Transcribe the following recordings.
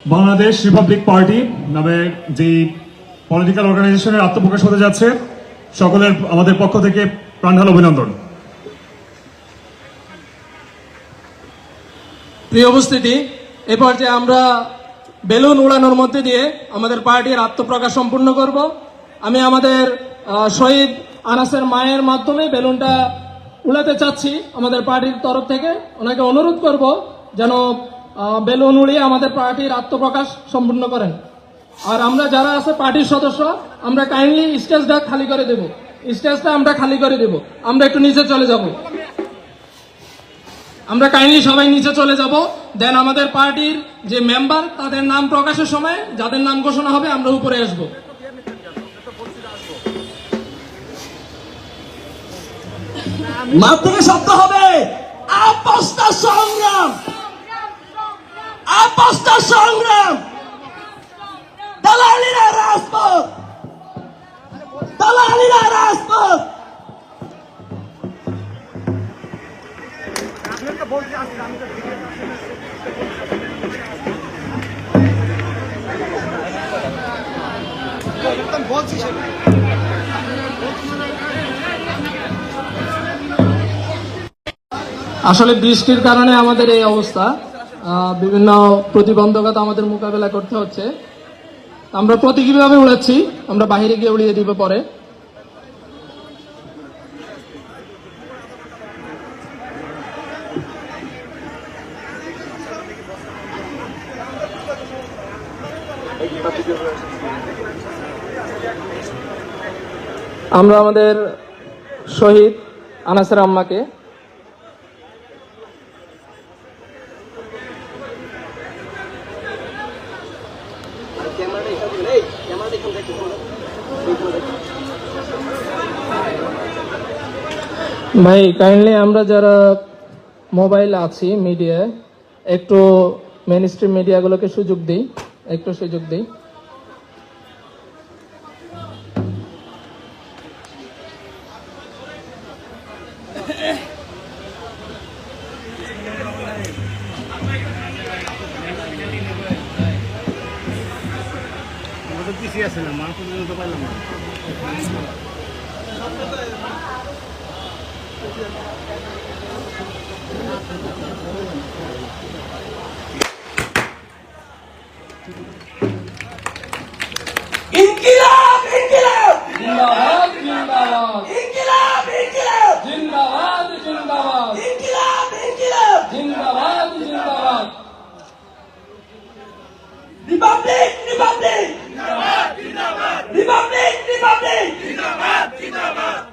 Bangladesh Republic party নামে যে political অর্গানাইজেশনের আত্মপ্রকাশ হতে যাচ্ছে, সকলের, আমাদের পক্ষ থেকে প্রাণঢাল অভিনন্দন। প্রিয় উপস্থিতি, এ পর্যায়ে আমরা বেলুন উড়ানোর মধ্যে দিয়ে আমাদের পার্টির আত্মপ্রকাশ সম্পূর্ণ করব। আমি আমাদের শহীদ আনাসের মায়ের মাধ্যমে বেলুনটা উড়াতে চাচ্ছি আমাদের পার্টির তরফ থেকে। ওনাকে অনুরোধ করব যেন বেলুন উড়িয়ে আমাদের পার্টির আত্মপ্রকাশ সম্পূর্ণ করেন। আর আমরা যারা আছে পার্টির সদস্য, আমরা কাইন্ডলি স্টেজটা খালি করে দেব। স্টেজটা আমরা খালি করে দেব। আমরা একটু নিচে চলে যাব। আমরা কাইন্ডলি সবাই নিচে চলে যাব। দেন আমাদের পার্টির যে মেম্বার তাদের নাম প্রকাশের সময়, যাদের নাম ঘোষণা হবে, আমরা উপরে আসব। থেকে শব্দ হবে। আপস্তা সংগ্রাম। আপস্তা সংগ্রাম। দালালিরা রাজপথ। দালালিরা রাজপথ। আসলে বৃষ্টির কারণে আমাদের এই অবস্থা। বিভিন্ন প্রতিবন্ধকতা আমাদের মোকাবেলা করতে হচ্ছে। আমরা প্রতীকীভাবে উড়াচ্ছি, আমরা বাহিরে গিয়ে উড়িয়ে দিব পরে। আমরা আমাদের শহীদ আনাসের আম্মাকে ভাই কাইন্ডলি আমরা যারা মোবাইল আছি মিডিয়ায় একটু মেন স্ট্রিম মিডিয়াগুলোকে সুযোগ দিই, একটু সুযোগ দিই। ইনকিলাব ইনকিলাব! জিন্দাবাদ জিন্দাবাদ। ইনকিলাব ইনকিলাব! জিন্দাবাদ জিন্দাবাদ। ইনকিলাব ইনকিলাব! জিন্দাবাদ জিন্দাবাদ। Republic republic republic republic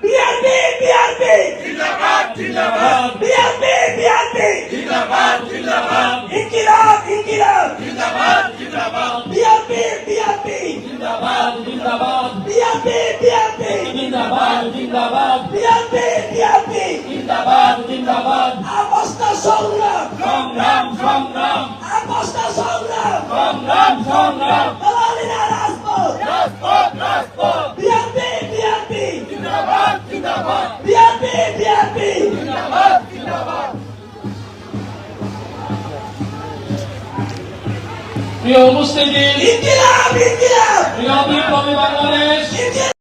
BRP BRP BRP BRP ইনকিলাব ইনকিলাব বিআরপি বিআরপি জিন্দাবাদ জিন্দাবাদ। বিআরপি বিআরপি জিন্দাবাদ জিন্দাবাদ। বিআরপি বিআরপি জিন্দাবাদ জিন্দাবাদ। অবস্থা সংগ্রাম। সংগ্রাম সংগ্রাম। অবস্থা সংগ্রাম। সংগ্রাম সংগ্রাম। দালালিরা রাজপথ। রাজপথ রাজপথ। বিআরপি বিআরপি জিন্দাবাদ জিন্দাবাদ। প্রিয় উপস্থিতি প্রিয় বিপ্লবী বাংলাদেশ